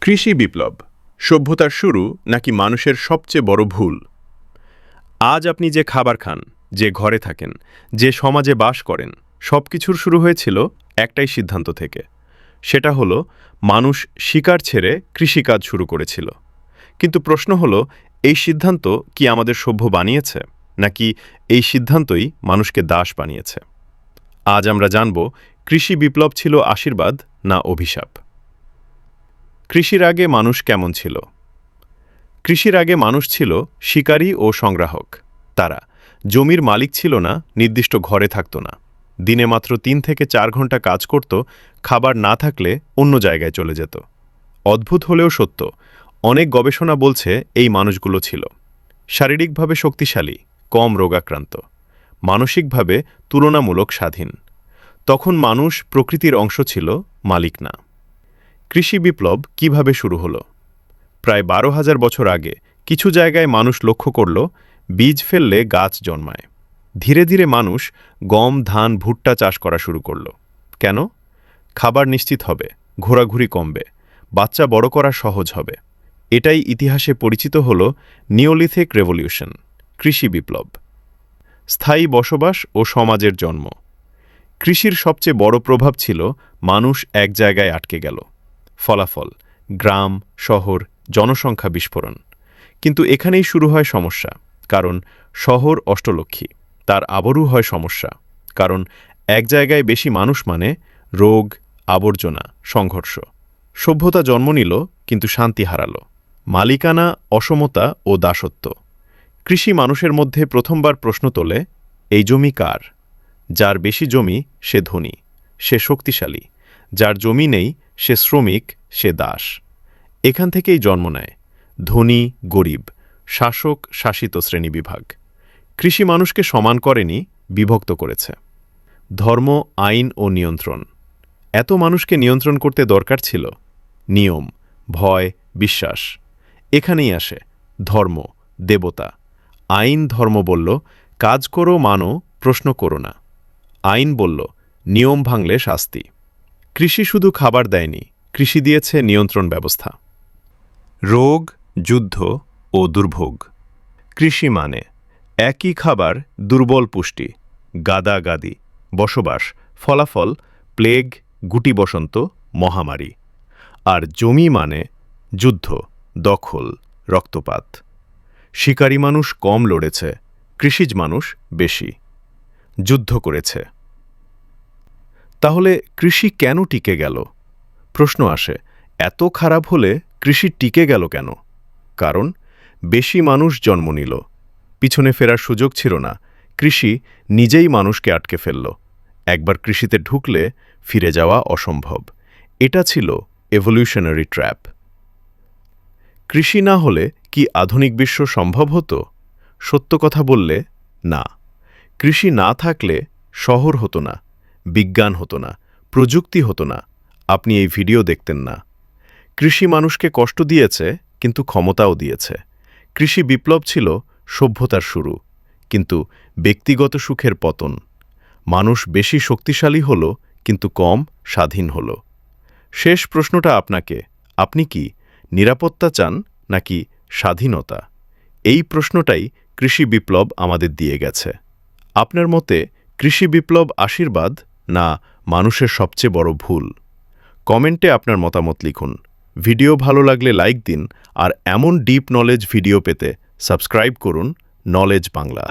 কৃষি বিপ্লব, সভ্যতার শুরু নাকি মানুষের সবচেয়ে বড় ভুল? আজ আপনি যে খাবার খান, যে ঘরে থাকেন, যে সমাজে বাস করেন সব কিছুর শুরু হয়েছিল একটাই সিদ্ধান্ত থেকে। সেটা হলো, মানুষ শিকার ছেড়ে কৃষিকাজ শুরু করেছিল। কিন্তু প্রশ্ন হলো, এই সিদ্ধান্ত কি আমাদের সভ্য বানিয়েছে, নাকি এই সিদ্ধান্তই মানুষকে দাস বানিয়েছে? আজ আমরা জানব, কৃষি বিপ্লব ছিল আশীর্বাদ না অভিশাপ। কৃষির আগে মানুষ কেমন ছিল? কৃষির আগে মানুষ ছিল শিকারী ও সংগ্রাহক। তারা জমির মালিক ছিল না, নির্দিষ্ট ঘরে থাকত না। দিনে মাত্র তিন থেকে চার ঘণ্টা কাজ করত, খাবার না থাকলে অন্য জায়গায় চলে যেত। অদ্ভুত হলেও সত্য, অনেক গবেষণা বলছে এই মানুষগুলো ছিল। শারীরিকভাবে শক্তিশালী, কম রোগাক্রান্ত, মানসিকভাবে তুলনামূলক স্বাধীন। তখন মানুষ প্রকৃতির অংশ ছিল, মালিক না। কৃষি বিপ্লব কীভাবে শুরু হলো? প্রায় বারো হাজার বছর আগে কিছু জায়গায় মানুষ লক্ষ্য করল, বীজ ফেললে গাছ জন্মায়। ধীরে ধীরে মানুষ গম, ধান, ভুট্টা চাষ করা শুরু করল। কেন? খাবার নিশ্চিত হবে, ঘোরাঘুরি কমবে, বাচ্চা বড় করা সহজ হবে। এটাই ইতিহাসে পরিচিত হল নিওলিথিক রেভলিউশন, কৃষি বিপ্লব। স্থায়ী বসবাস ও সমাজের জন্ম। কৃষির সবচেয়ে বড় প্রভাব ছিল মানুষ এক জায়গায় আটকে গেল। ফলাফল, গ্রাম, শহর, জনসংখ্যা বিস্ফোরণ। কিন্তু এখানেই শুরু হয় সমস্যা, কারণ শহর অষ্টলক্ষী তার আবরও হয় সমস্যা, কারণ এক জায়গায় বেশি মানুষ মানে রোগ, আবর্জনা, সংঘর্ষ। সভ্যতা জন্ম নিল, কিন্তু শান্তি হারালো। মালিকানা, অসমতা ও দাসত্ব। কৃষি মানুষের মধ্যে প্রথমবার প্রশ্ন তোলে, এই জমি কার? যার বেশি জমি সে ধনী, সে শক্তিশালী যার জমি নেই, সে শ্রমিক, সে দাস। এখান থেকেই জন্ম নেয়। ধনী, গরিব, শাসক, শাসিত শ্রেণীবিভাগ কৃষি মানুষকে সমান করেনি, বিভক্ত করেছে। ধর্ম, আইন ও নিয়ন্ত্রণ। এত মানুষকে নিয়ন্ত্রণ করতে দরকার ছিল। নিয়ম, ভয়, বিশ্বাস। এখানেই আসে ধর্ম, দেবতা। আইন ধর্ম বলল, কাজ করো, মানো, প্রশ্ন করো না। আইন বলল, নিয়ম ভাঙলে শাস্তি। কৃষি শুধু খাবার দেয়নি, কৃষি দিয়েছে নিয়ন্ত্রণ ব্যবস্থা। রোগ, যুদ্ধ ও দুর্ভোগ। কৃষি মানে একই খাবার, দুর্বল পুষ্টি গাদা গাদি বসবাস, ফলাফল, প্লেগ গুটি বসন্ত মহামারী। আর জমি মানে যুদ্ধ, দখল, রক্তপাত। শিকারী মানুষ কম লড়েছে, কৃষিজ মানুষ বেশি। যুদ্ধ করেছে। তাহলে কৃষি কেন টিকে গেল? প্রশ্ন আসে, এত খারাপ হলে কৃষি টিকে গেল কেন? কারণ বেশি মানুষ জন্ম নিল, পিছনে ফেরার সুযোগ ছিল না, কৃষি নিজেই মানুষকে আটকে ফেলল, একবার কৃষিতে ঢুকলে ফিরে যাওয়া অসম্ভব, এটা ছিল এভলিউশনারি ট্র্যাপ কৃষি না হলে কি আধুনিক বিশ্ব সম্ভব হতো? সত্য কথা বললে না, কৃষি না থাকলে শহর হতো না বিজ্ঞান হতো না, প্রযুক্তি হতো না, আপনি এই ভিডিও দেখতেন না। কৃষি মানুষকে কষ্ট দিয়েছে, কিন্তু ক্ষমতাও দিয়েছে। কৃষি বিপ্লব ছিল সভ্যতার শুরু, কিন্তু ব্যক্তিগত সুখের পতন। মানুষ বেশি শক্তিশালী হল, কিন্তু কম স্বাধীন হল। শেষ প্রশ্নটা আপনাকে, আপনি কি নিরাপত্তা চান, নাকি স্বাধীনতা? এই প্রশ্নটাই কৃষি বিপ্লব আমাদের দিয়ে গেছে। আপনার মতে কৃষি বিপ্লব আশীর্বাদ না মানুষের সবচেয়ে বড় ভুল। কমেন্টে আপনার মতামত লিখুন। ভিডিও ভালো লাগলে লাইক দিন আর এমন ডিপ নলেজ ভিডিও পেতে সাবস্ক্রাইব করুন নলেজ বাংলা।